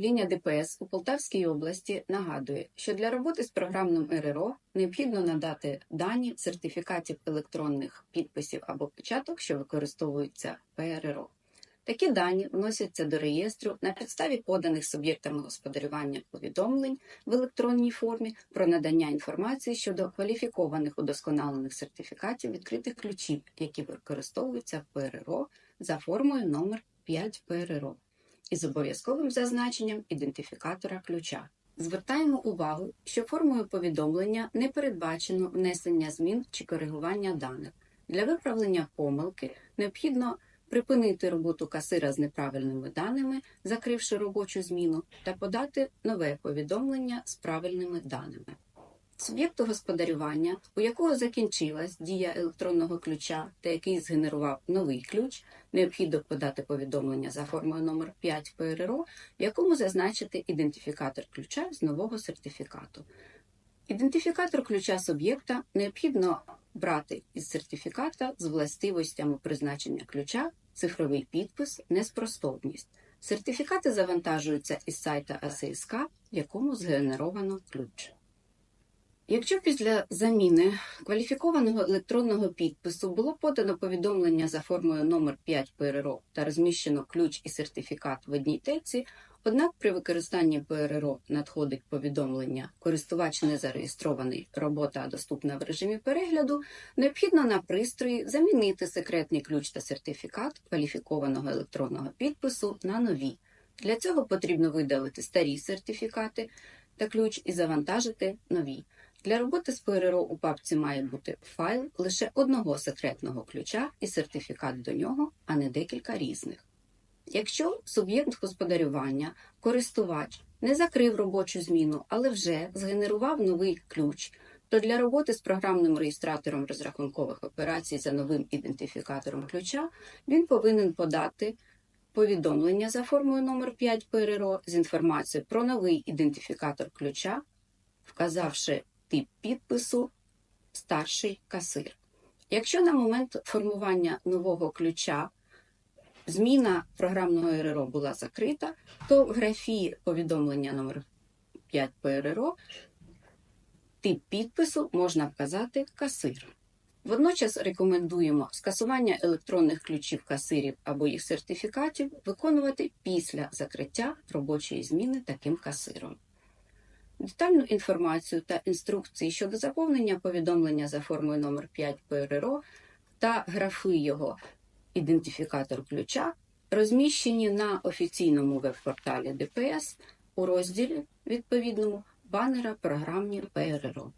управління ДПС у Полтавській області нагадує, що для роботи з програмним РРО необхідно надати дані сертифікатів електронних підписів або печаток, що використовуються ПРРО. Такі дані вносяться до реєстру на підставі поданих суб'єктами господарювання повідомлень в електронній формі про надання інформації щодо кваліфікованих удосконалених сертифікатів відкритих ключів, які використовуються в ПРРО за формою номер 5 ПРРО із обов'язковим зазначенням ідентифікатора ключа. Звертаємо увагу, що формою повідомлення не передбачено внесення змін чи коригування даних. Для виправлення помилки необхідно припинити роботу касира з неправильними даними, закривши робочу зміну, та подати нове повідомлення з правильними даними. Суб'єкту господарювання, у якого закінчилась дія електронного ключа та який згенерував новий ключ, необхідно подати повідомлення за формою номер 5 ПРРО, в якому зазначити ідентифікатор ключа з нового сертифікату. Ідентифікатор ключа суб'єкта необхідно брати із сертифіката з властивостями призначення ключа, цифровий підпис, неспростовність. Сертифікати завантажуються із сайта АССК, в якому згенеровано ключ. Якщо після заміни кваліфікованого електронного підпису було подано повідомлення за формою номер 5 ПРРО та розміщено ключ і сертифікат в одній теці, однак при використанні ПРРО надходить повідомлення користувач не зареєстрований, робота доступна в режимі перегляду, необхідно на пристрої замінити секретний ключ та сертифікат кваліфікованого електронного підпису на нові. Для цього потрібно видалити старі сертифікати та ключ і завантажити нові. Для роботи з ПРРО у папці має бути файл лише одного секретного ключа і сертифікат до нього, а не декілька різних. Якщо суб'єкт господарювання, користувач не закрив робочу зміну, але вже згенерував новий ключ, то для роботи з програмним реєстратором розрахункових операцій за новим ідентифікатором ключа він повинен подати повідомлення за формою номер 5 ПРРО з інформацією про новий ідентифікатор ключа, вказавши тип підпису старший касир. Якщо на момент формування нового ключа зміна програмного РРО була закрита, то в графі повідомлення номер 5 ПРРО тип підпису можна вказати касир. Водночас рекомендуємо скасування електронних ключів касирів або їх сертифікатів виконувати після закриття робочої зміни таким касиром. Детальну інформацію та інструкції щодо заповнення повідомлення за формою номер 5 ПРРО та графи його ідентифікатор ключа розміщені на офіційному веб-порталі ДПС у розділі відповідному банера програмні ПРРО.